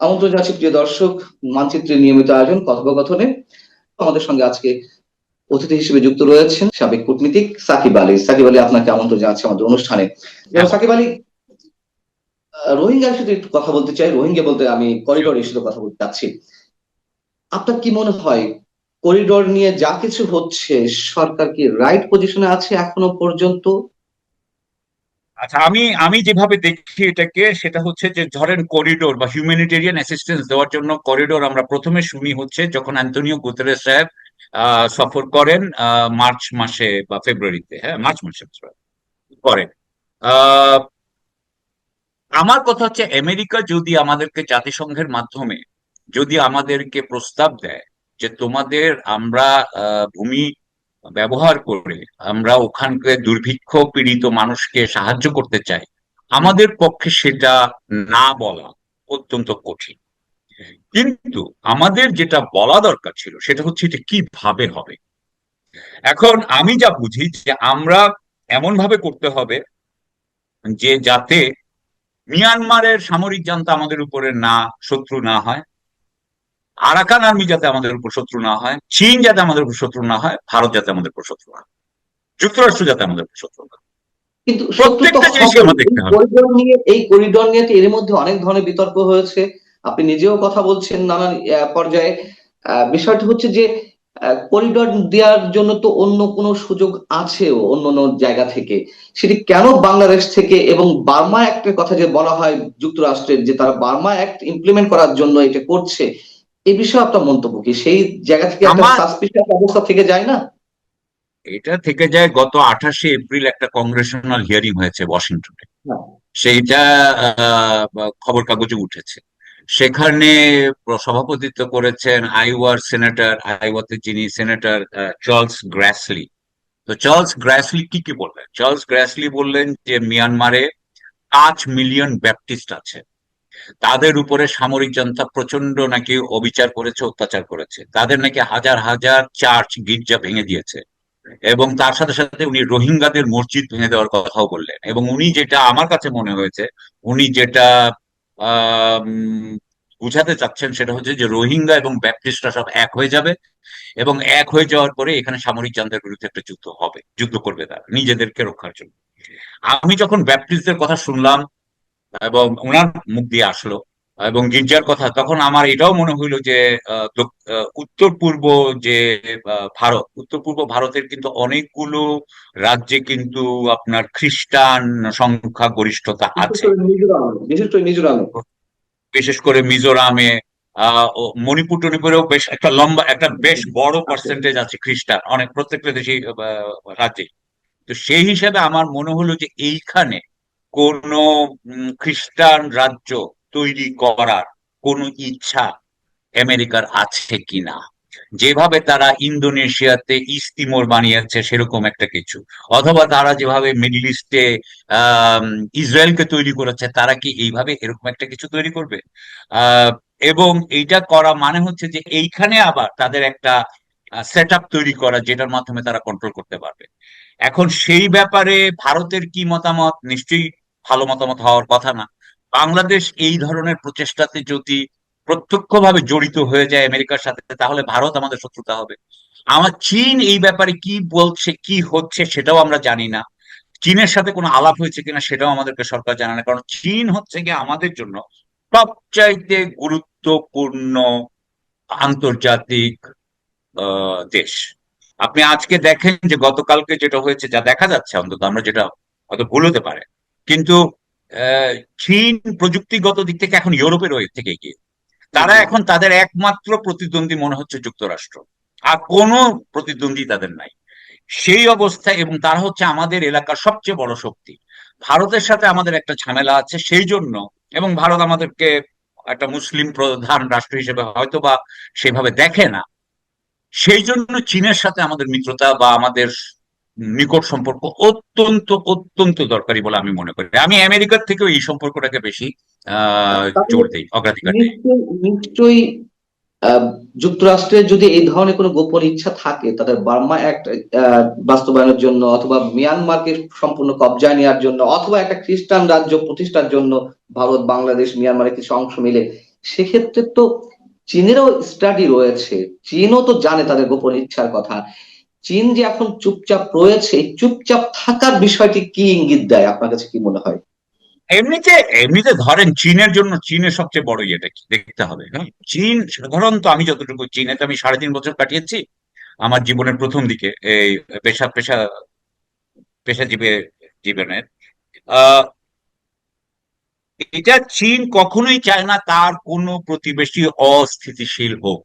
আমন্ত্রণ জানাচ্ছি প্রিয় দর্শক মানচিত্রের নিয়মিত আয়োজন কথোপকথনে। আমাদের সঙ্গে আজকে অতিথি হিসেবে যুক্ত রয়েছেন সাবেক কূটনীতিক সাকিব আলী। সাকিব আলী আপনাকে আমন্ত্রণ জানাচ্ছি আমাদের অনুষ্ঠানে। সাকিব আলী আহ, রোহিঙ্গা ইস্যুতে একটু কথা বলতে চাই। রোহিঙ্গা বলতে আমি করিডোর ইস্যুতে কথা বলতে চাচ্ছি। আপনার কি মনে হয় করিডোর নিয়ে যা কিছু হচ্ছে সরকার কি রাইট পজিশনে আছে এখনও পর্যন্ত? আচ্ছা আমি আমি যেভাবে দেখি এটাকে, সেটা হচ্ছে যে ধরেন করিডোর বা হিউম্যানিটেরিয়ান অ্যাসিস্ট্যান্স দেওয়ার জন্য করিডোর আমরা প্রথমে শুনি হচ্ছে যখন অ্যান্টনিও গুতেরেস সাহেব সফর করেন মার্চ মাসে বা ফেব্রুয়ারিতে হ্যাঁ মার্চ মাসে করেন। আমার কথা হচ্ছে আমেরিকা যদি আমাদেরকে জাতিসংঘের মাধ্যমে যদি আমাদেরকে প্রস্তাব দেয় যে তোমাদের আমরা ভূমি ব্যবহার করে আমরা ওখানকার দুর্ভিক্ষ পীড়িত মানুষকে সাহায্য করতে চাই, আমাদের পক্ষে সেটা না বলা অত্যন্ত কঠিন। কিন্তু আমাদের যেটা বলা দরকার ছিল সেটা হচ্ছে এটা কীভাবে হবে। এখন আমি যা বুঝি যে আমরা এমন ভাবে করতে হবে যে যাতে মিয়ানমারের সামরিক জান্তা আমাদের উপরে না, শত্রু না হয় আরাকান আর্মি যাতে আমাদের উপর শত্রু না হয় চীন যাতে আমাদের উপর শত্রু না হয় ভারত যাতে আমাদের উপর শত্রু না যুক্তরাষ্ট্র যাতে আমাদের উপর শত্রু না কিন্তু এই। করিডোর নিয়ে এই করিডোর নিয়ে এর মধ্যে অনেক ধরনের বিতর্ক হয়েছে। আপনি নিজেও কথা বলছেন নানান পর্যায়ে। বিষয়টা হচ্ছে যে করিডোর দেওয়ার জন্য তো অন্য কোনো সুযোগ আছেও অন্য অন্য জায়গা থেকে। সেটি কেন বাংলাদেশ থেকে এবং বার্মা অ্যাক্টের কথা যে বলা হয় যুক্তরাষ্ট্রের যে তারা বার্মা অ্যাক্ট ইমপ্লিমেন্ট করার জন্য এটা করছে এই বিষয়ে আপনার মন্তব্য কি? সেই জায়গা থেকে একটা সাসপিশিয়াস অবস্থা থেকে যায় না? এটা থেকে যায় গত আঠাশে এপ্রিল একটা কংগ্রেশনাল হিয়ারিং হয়েছে ওয়াশিংটনে। সেইটা খবর কাগজে উঠেছে। সেখানে সভাপতিত্ব করেছেন আইওয়ার সেনেটর আইওয়াতে যিনি সেনেটর চার্লস গ্র্যাসলি। তো চার্লস গ্র্যাসলি কি কি বললেন? চার্লস গ্র্যাসলি বললেন যে মিয়ানমারে পাঁচ মিলিয়ন ব্যাপটিস্ট আছে। তাদের উপরে সামরিক জনতা প্রচণ্ড নাকি অবিচার করেছে, অত্যাচার করেছে। তাদের নাকি হাজার হাজার চার্চ গির্জা ভেঙে দিয়েছে। এবং তার সাথে সাথে উনি রোহিঙ্গাদের মসজিদ ভেঙে দেওয়ার কথাও বললেন। এবং উনি যেটা আমার কাছে মনে হয়েছে, উনি যেটা বুঝাতে চাচ্ছেন সেটা হচ্ছে যে রোহিঙ্গা এবং ব্যাপটিস্টরা সব এক হয়ে যাবে এবং এক হয়ে যাওয়ার পরে এখানে সামরিক জান্তার বিরুদ্ধে একটা যুদ্ধ হবে, যুদ্ধ করবে তারা, নিজেদেরকে রক্ষার জন্য। আমি যখন ব্যাপটিস্টদের কথা শুনলাম এবং ওনার মুখ দিয়ে আসলো। এবং গির্জার কথা তখন আমার এটাও মনে হইল যে আহ, উত্তর পূর্ব যে ভারত উত্তর পূর্ব ভারতের কিন্তু অনেকগুলো রাজ্যে কিন্তু আপনার খ্রিস্টান সংখ্যা গরিষ্ঠতা আছে। বিশেষ করে মিজোরামে। বিশেষ করে মিজোরামে আহ মণিপুর টনিপুরেও বেশ একটা লম্বা একটা বেশ বড় পার্সেন্টেজ আছে খ্রিস্টান অনেক প্রত্যেকটা দেশি রাজ্যে। তো সেই হিসাবে আমার মনে হলো যে এইখানে কোন খ্রিস্টান রাজ্য তৈরি করার কোন ইচ্ছা আমেরিকার আছে কিনা? যেভাবে তারা ইন্দোনেশিয়াতে ইস্তিমোর বানিয়েছে সেরকম একটা কিছু। অথবা তারা যেভাবে মিডল ইস্টে ইসরায়েলকে তৈরি করেছে, তারা কি এইভাবে এরকম একটা কিছু তৈরি করবে? এবং এইটা করা মানে হচ্ছে যে এইখানে আবার তাদের একটা সেট আপ তৈরি করা যেটার মাধ্যমে তারা কন্ট্রোল করতে পারবে। এখন সেই ব্যাপারে ভারতের কি মতামত? নিশ্চয়ই ভালো মতামত হওয়ার কথা না। বাংলাদেশ এই ধরনের প্রচেষ্টাতে যদি প্রত্যক্ষভাবে জড়িত হয়ে যায় আমেরিকার সাথে, তাহলে ভারত আমাদের শত্রুতা হবে। আমার চীন এই ব্যাপারে কি বলছে, কি হচ্ছে সেটাও আমরা জানি না। চীনের সাথে কোনো আলাপ হয়েছে কিনা সেটাও আমাদেরকে সরকার জানে না। কারণ চীন হচ্ছে গিয়ে আমাদের জন্য সবচাইতে গুরুত্বপূর্ণ আন্তর্জাতিক দেশ। আপনি আজকে দেখেন যে গতকালকে যেটা হয়েছে, যা দেখা যাচ্ছে অন্তত, আমরা যেটা হয়তো ভুল হতে পারে। কিন্তু চীন প্রযুক্তিগত দিক থেকে এখন ইউরোপের ওই থেকে এগিয়ে। তারা এখন তাদের একমাত্র প্রতিদ্বন্দ্বী মনে হচ্ছে যুক্তরাষ্ট্র। আর কোনো প্রতিদ্বন্দ্বী তাদের নাই। সেই অবস্থায় এবং তারা হচ্ছে আমাদের এলাকার সবচেয়ে বড় শক্তি। ভারতের সাথে আমাদের একটা ঝামেলা আছে সেই জন্য এবং ভারত আমাদেরকে একটা মুসলিম প্রধান রাষ্ট্র হিসেবে হয়তো বা সেভাবে দেখে না। সেই জন্য চীনের সাথে আমাদের মিত্রতা বা আমাদের নিকট সম্পর্ক অত্যন্ত অত্যন্ত দরকারি বলে আমি মনে করি। আমি আমেরিকার থেকেও এই সম্পর্কটাকে বেশি আহ জোর দিই অগ্রাধিকার নিশ্চয়ই যুক্তরাষ্ট্রের যদি এই ধরনের কোনো গোপন ইচ্ছা থাকে তাদের বার্মা অ্যাক্ট বাস্তবায়নের জন্য অথবা মিয়ানমারকে সম্পূর্ণ কবজায় নেওয়ার জন্য অথবা একটা খ্রিস্টান রাজ্য প্রতিষ্ঠার জন্য ভারত বাংলাদেশ মিয়ানমারের কিছু অংশ মিলে সেক্ষেত্রে তো চীনেরও স্টাডি রয়েছে। চীনও তো জানে তাদের গোপন ইচ্ছার কথা। চীন যে এখন চুপচাপ রয়েছে চুপচাপ থাকার বিষয়টি কি ইঙ্গিত দেয়? আপনার কাছে কি মনে হয়? এমনিতে এমনিতে ধরেন চীনের জন্য চীনের সবচেয়ে বড় ইয়েটা কি দেখতে হবে হ্যাঁ? চীন সাধারণত আমি যতটুকু, চীনেতে আমি সাড়ে তিন বছর কাটিয়েছি, আমার জীবনের প্রথম দিকে এই পেশা পেশা পেশাজীবী জীবনের, আহ, এটা চীন কখনোই চায় না তার কোনো প্রতিবেশী অস্থিতিশীল হোক।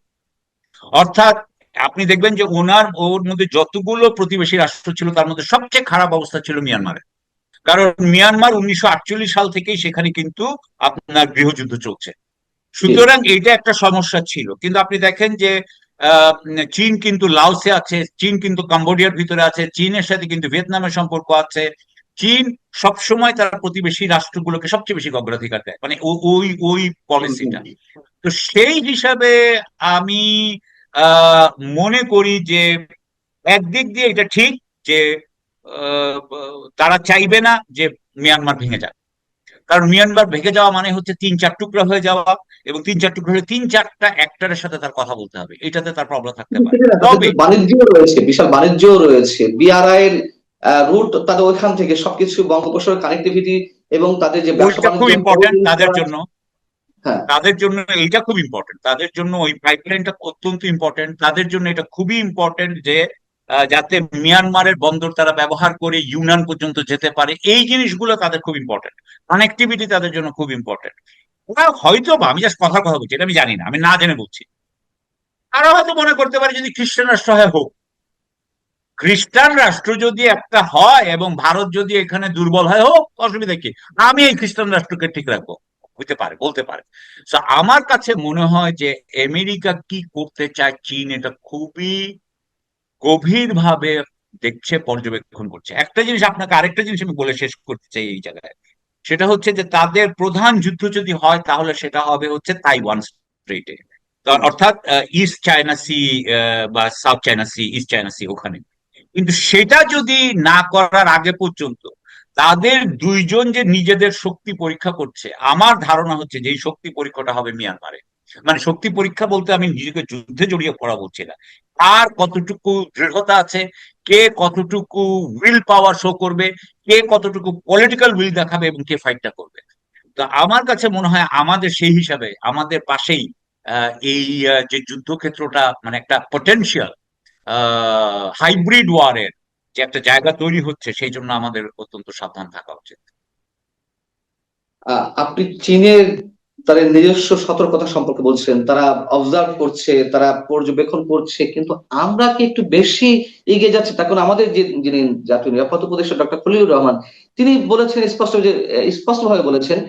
অর্থাৎ আপনি দেখবেন যে ওনার ওর মধ্যে যতগুলো প্রতিবেশী রাষ্ট্র ছিল তার মধ্যে সবচেয়ে খারাপ অবস্থা ছিল মিয়ানমারের। কারণ মিয়ানমার উনিশশো আটচল্লিশ সাল থেকেই সেখানে কিন্তু আপনার গৃহযুদ্ধ চলছে। সুতরাং এইটা একটা সমস্যা ছিল। কিন্তু আপনি দেখেন যে চীন কিন্তু লাওসে আছে চীন কিন্তু কম্বোডিয়ার ভিতরে আছে চীনের সাথে কিন্তু ভিয়েতনামের সম্পর্ক আছে। চীন সবসময় তার প্রতিবেশী রাষ্ট্রগুলোকে সবচেয়ে বেশি অগ্রাধিকার দেয় মানে ওই ওই পলিসিটা তো সেই হিসাবে আমি মনে করি যে একদিক দিয়ে এটা ঠিক যে তারা চাইবে না যে মিয়ানমার ভেঙে যাক। কারণ মিয়ানমার ভেঙে যাওয়া মানে হচ্ছে তিন চার টুকরা হয়ে যাওয়া এবং তিন চার টুকরা হলে তিন চারটা অ্যাক্টরের সাথে তার কথা বলতে হবে। এটাতে তার প্রবলেম থাকতে পারে। তবে বাণিজ্য রয়েছে বিশাল বাণিজ্য রয়েছে। বিআরআই এর রুট তাদের ওইখান থেকে সবকিছু বঙ্গোপসাগর কানেক্টিভিটি এবং তাদের যে খুব ইম্পর্টেন্ট তাদের জন্য। তাদের জন্য এইটা খুব ইম্পর্টেন্ট তাদের জন্য ওই পাইপলাইনটা অত্যন্ত ইম্পর্টেন্ট তাদের জন্য এটা খুবই ইম্পর্টেন্ট যে যাতে মিয়ানমারের বন্দর তারা ব্যবহার করে ইউনান পর্যন্ত যেতে পারে। এই জিনিসগুলো তাদের খুব ইম্পর্টেন্ট কানেক্টিভিটি তাদের জন্য খুব ইম্পর্টেন্ট ওরা হয়তো আমি জাস্ট কথার কথা বলছি, এটা আমি জানি না, আমি না জেনে বলছি। তারা হয়তো মনে করতে পারে যদি খ্রিস্টান রাষ্ট্র হয়, হোক। খ্রিস্টান রাষ্ট্র যদি একটা হয় এবং ভারত যদি এখানে দুর্বল হয়, হোক, অসুবিধা কি? আমি এই খ্রিস্টান রাষ্ট্রকে ঠিক রাখব। হতে পারে, বলতে পারে। তো আমার কাছে মনে হয় যে আমেরিকা কি করতে চায় চীন, এটা খুবই গভীরভাবে দেখছে, পর্যবেক্ষণ করছে। একটা জিনিস আপনাকে আরেকটা জিনিস আমি বলে শেষ করতে চাই এই জায়গায়। সেটা হচ্ছে যে তাদের প্রধান যুদ্ধ যদি হয়, তাহলে সেটা হবে হচ্ছে তাইওয়ান স্ট্রেটে অর্থাৎ ইস্ট চায়না সি বা south China sea east China sea ওখানে। কিন্তু সেটা যদি না করার আগে পর্যন্ত তাদের দুইজন যে নিজেদের শক্তি পরীক্ষা করছে, আমার ধারণা হচ্ছে যে শক্তি পরীক্ষাটা হবে মিয়ানমারে। মানে শক্তি পরীক্ষা বলতে আমি নিজেকে যুদ্ধে জড়িয়ে পড়া বলছি না। আর কতটুকু দৃঢ়তা আছে, কে কতটুকু উইল পাওয়ার শো করবে, কে কতটুকু পলিটিক্যাল উইল দেখাবে এবং কে ফাইটটা করবে। তো আমার কাছে মনে হয় আমাদের সেই হিসাবে, আমাদের পাশেই এই যে যুদ্ধক্ষেত্রটা মানে একটা পটেনশিয়াল হাইব্রিড ওয়ারের যে একটা জায়গা তৈরি হচ্ছে, সেই জন্য আমাদের অত্যন্ত সাবধান থাকা উচিত। আপনি চীনের তাদের নিজস্ব সতর্কতা সম্পর্কে বলছেন, তারা অবজার্ভ করছে, তারা পর্যবেক্ষণ করছে, কিন্তু আমরা কি একটু বেশি এগিয়ে যাচ্ছি? তখন আমাদের যে যিনি জাতীয় নিরাপত্তা উপদেষ্টা ডক্টর খলিলুর রহমান, তিনি বলেছেন স্পষ্ট যে, স্পষ্টভাবে বলেছেন,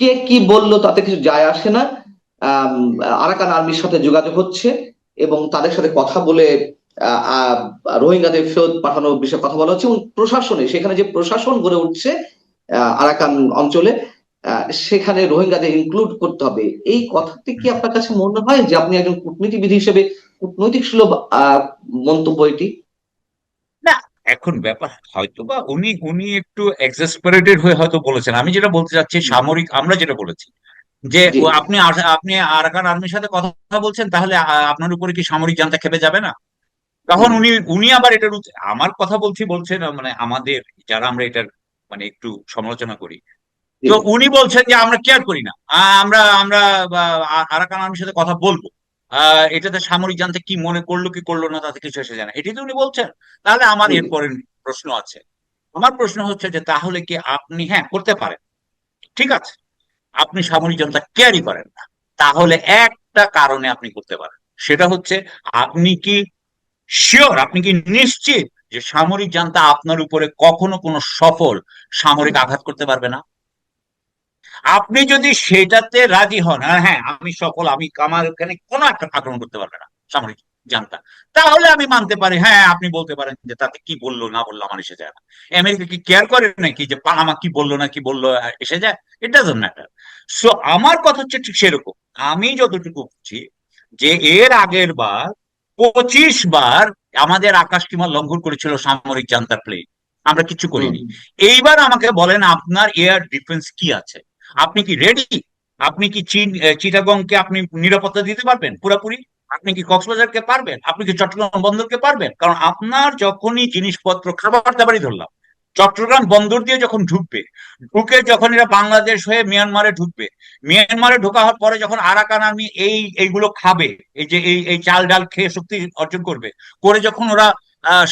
কে কি বলল তাতে কিছু যায় আসে না। আরাকান আর্মির সাথে যোগাযোগ হচ্ছে এবং তাদের সাথে কথা বলে রোহিঙ্গাদের ফেরত পাঠানোর বিষয়ে কথা বলা হচ্ছে এবং প্রশাসনে সেখানে যে প্রশাসন গড়ে উঠছে আহ, আরাকান অঞ্চলে আহ, সেখানে রোহিঙ্গাদের ইনক্লুড করতে হবে। এই কথাটি কি আপনার কাছে মনে হয় যে আপনি একজন কূটনীতিবিদ হিসেবে কূটনৈতিক সুলভ আহ, মন্তব্য এটি? না। এখন ব্যাপার হয়তো বা উনি উনি একটু এক্সেসপারেটেড হয়ে হয়তো বলেছেন। আমি যেটা বলতে চাচ্ছি সামরিক আমরা যেটা বলেছি যে আপনি আপনি আরাকান আর্মির সাথে কথা বলছেন তাহলে আপনার উপরে কি সামরিক জান্তা খেপে যাবে না? তখন উনি উনি আবার এটার আমার কথা বলছি বলছেন মানে আমাদের যারা আমরা এটার মানে একটু সমালোচনা করি। তো উনি বলছেন যে আমরা কেয়ার করি না। আমরা আমরা আরাকান আর্মির সাথে কথা বলব। আহ এটাতে সামরিক জানতে কি মনে করল কি করল না তাতে কিছু এসে যায় না। এটাই তো উনি বলছেন। তাহলে আমার। এরপরে প্রশ্ন আছে। আমার প্রশ্ন হচ্ছে যে তাহলে কি আপনি হ্যাঁ করতে পারেন। ঠিক আছে। আপনি সামরিক জনতা ক্যারি করেন না। তাহলে একটা কারণে আপনি করতে পারেন। সেটা হচ্ছে আপনি কি শিওর আপনি কি নিশ্চিত যে সামরিক জান্তা আপনার উপরে কখনো কোনো সফল সামরিক আঘাত করতে পারবে না? আপনি যদি সেটাতে রাজি হন আর হ্যাঁ আমি সফল, আমি আমার এখানে কোনো একটা আক্রমণ করতে পারবে না সামরিক জান্তা তাহলে আমি মানতে পারি হ্যাঁ আপনি বলতে পারেন যে তাতে কি বলল, না বলল, আমার এসে যায় না। আমেরিকা কি কেয়ার করে নাকি যে পানামা কি বলল, না কি বলল, এসে যায়? ইট ডাজন্ট ম্যাটার সো আমার কথা হচ্ছে ঠিক সেরকম। আমি যতটুকু বুঝছি যে এর আগের বার পঁচিশ বার আমাদের আকাশ সীমা লঙ্ঘন করেছিল সামরিক জান্তার প্লেন আমরা কিছু করিনি। এইবার আমাকে বলেন আপনার এয়ার ডিফেন্স কি আছে? আপনি কি রেডি আপনি কি চীন চিটাগং চিটাগংকে আপনি নিরাপত্তা দিতে পারবেন পুরাপুরি? আপনি কি কক্সবাজারকে পারবেন? আপনি কি চট্টগ্রাম বন্দরকে পারবেন? কারণ আপনার যখনই জিনিসপত্র খাবার দাবারই ধরলাম। চট্টগ্রাম বন্দর দিয়ে যখন ঢুকবে, ঢুকে যখন এরা বাংলাদেশ হয়ে মিয়ানমারে ঢুকবে, মিয়ানমারে ঢোকা হওয়ার পরে যখন আরাকান আর্মি এই, এইগুলো খাবে, এই যে, এই এই চাল ডাল খেয়ে শক্তি অর্জন করবে, করে যখন ওরা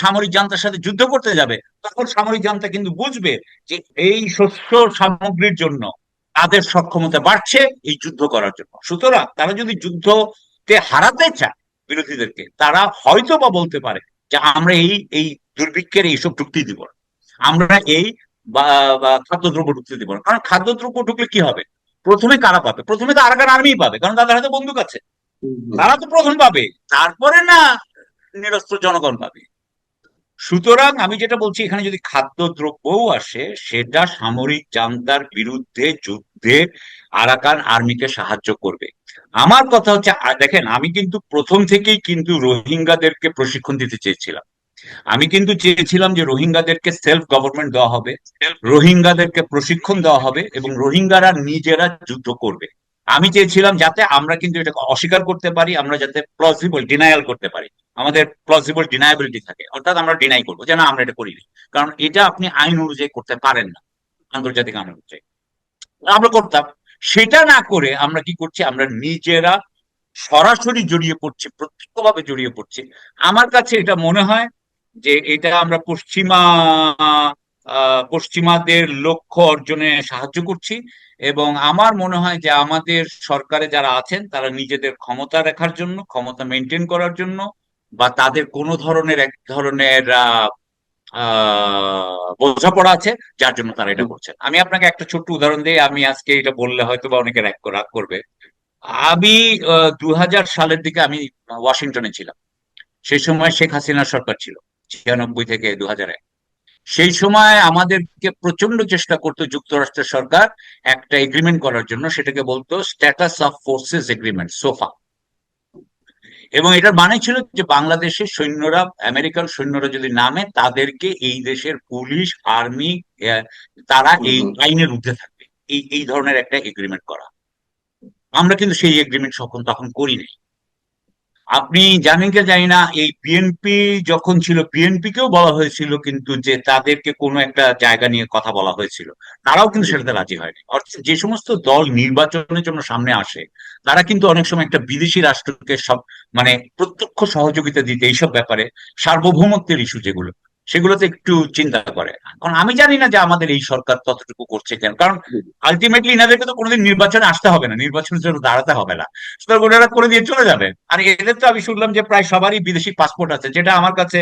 সামরিক জান্তার সাথে যুদ্ধ করতে যাবে, তখন সামরিক জান্তা কিন্তু বুঝবে যে এই শস্য সামগ্রীর জন্য তাদের সক্ষমতা বাড়ছে এই যুদ্ধ করার জন্য সুতরাং তারা যদি যুদ্ধতে হারাতে চায় বিরোধীদেরকে, তারা হয়তো বা বলতে পারে যে আমরা এই এই দুর্ভিক্ষের এইসব ঢুকতে দিব না। আমরা এই খাদ্যদ্রব্য ঢুকতে দিব না। কারণ খাদ্যদ্রব্য ঢুকলে কি হবে? প্রথমে কারা পাবে? প্রথমে তো আরাকান আর্মি পাবে কারণ তাদের হাতে বন্দুক আছে। তারা তো প্রথম পাবে তারপরে না নিরস্ত্র জনগণ পাবে। সুতরাং আমি যেটা বলছি এখানে যদি খাদ্যদ্রব্যও আসে সেটা সামরিক জান্তার বিরুদ্ধে যুদ্ধে আরাকান আর্মিকে সাহায্য করবে। আমার কথা হচ্ছে দেখেন আমি কিন্তু প্রথম থেকেই কিন্তু রোহিঙ্গাদেরকে প্রশিক্ষণ দিতে চেয়েছিলাম। আমি কিন্তু চেয়েছিলাম যে রোহিঙ্গাদেরকে সেলফ গভর্নমেন্ট দেওয়া হবে, রোহিঙ্গাদেরকে প্রশিক্ষণ দেওয়া হবে এবং রোহিঙ্গারা নিজেরা যুদ্ধ করবে। আমি চেয়েছিলাম যাতে আমরা কিন্তু এটাকে অস্বীকার করতে পারি, আমরা যাতে প্লসিবল ডিনায়াল করতে পারি। আমাদের প্লসিবল ডিনায়াবিলিটি থাকে, অর্থাৎ আমরা ডিনাই করব যে না, আমরা এটা করিনি। কারণ এটা আপনি আইন অনুযায়ী করতে পারেন না, আন্তর্জাতিক আইন অনুযায়ী। আমরা করতাম। সেটা না করে আমরা কি করছি, আমরা নিজেরা সরাসরি জড়িয়ে পড়ছি, প্রত্যক্ষভাবে জড়িয়ে পড়ছি। আমার কাছে এটা মনে হয় যে এটা আমরা পশ্চিমা পশ্চিমাদের লক্ষ্য অর্জনে সাহায্য করছি এবং আমার মনে হয় যে আমাদের সরকারে যারা আছেন, তারা নিজেদের ক্ষমতা রাখার জন্য, ক্ষমতা মেনটেন করার জন্য বা তাদের কোনো ধরনের এক ধরনের বোঝাপড়া আছে, যার জন্য তারা এটা করছেন। আমি আপনাকে একটা ছোট্ট উদাহরণ দিই আমি আজকে এটা বললে হয়তো বা অনেকে রাগ রাগ করবে। আমি দু হাজার সালের দিকে আমি ওয়াশিংটনে ছিলাম। সেই সময় শেখ হাসিনার সরকার ছিল। ছিয়ানব্বই থেকে দু হাজার এক সেই সময় আমাদেরকে প্রচণ্ড চেষ্টা করতো যুক্তরাষ্ট্রের সরকার একটা এগ্রিমেন্ট করার জন্য সেটাকে বলতো status of forces agreement SOFA. এবং এটার মানে ছিল যে বাংলাদেশের সৈন্যরা আমেরিকান সৈন্যরা যদি নামে তাদেরকে এই দেশের পুলিশ আর্মি তারা এই আইনের ঊর্ধ্বে থাকবে। এই এই ধরনের একটা এগ্রিমেন্ট করা। আমরা কিন্তু সেই এগ্রিমেন্ট তখন তখন করি নাই আপনি জানেন কি জানি না এই বিএনপি যখন ছিল বিএনপি কেও বলা হয়েছিল কিন্তু যে তাদেরকে কোনো একটা জায়গা নিয়ে কথা বলা হয়েছিল। তারাও কিন্তু সেটাতে রাজি হয়নি। অর্থাৎ যে সমস্ত দল নির্বাচনের জন্য সামনে আসে তারা কিন্তু অনেক সময় একটা বিদেশি রাষ্ট্রকে সব মানে প্রত্যক্ষ সহযোগিতা দিতে এইসব ব্যাপারে সার্বভৌমত্বের ইস্যু যেগুলো সেগুলোতে একটু চিন্তা করে। কারণ আমি জানি না যে আমাদের এই সরকার ততটুকু করছে কেন। কারণ আলটিমেটলি এনাদেরকে তো কোনোদিন নির্বাচনে আসতে হবে না, নির্বাচনের জন্য দাঁড়াতে হবে না। সুতরাং ওনারা করে দিয়ে চলে যাবে আর এদের তো আমি শুনলাম যে প্রায় সবারই বিদেশি পাসপোর্ট আছে, যেটা আমার কাছে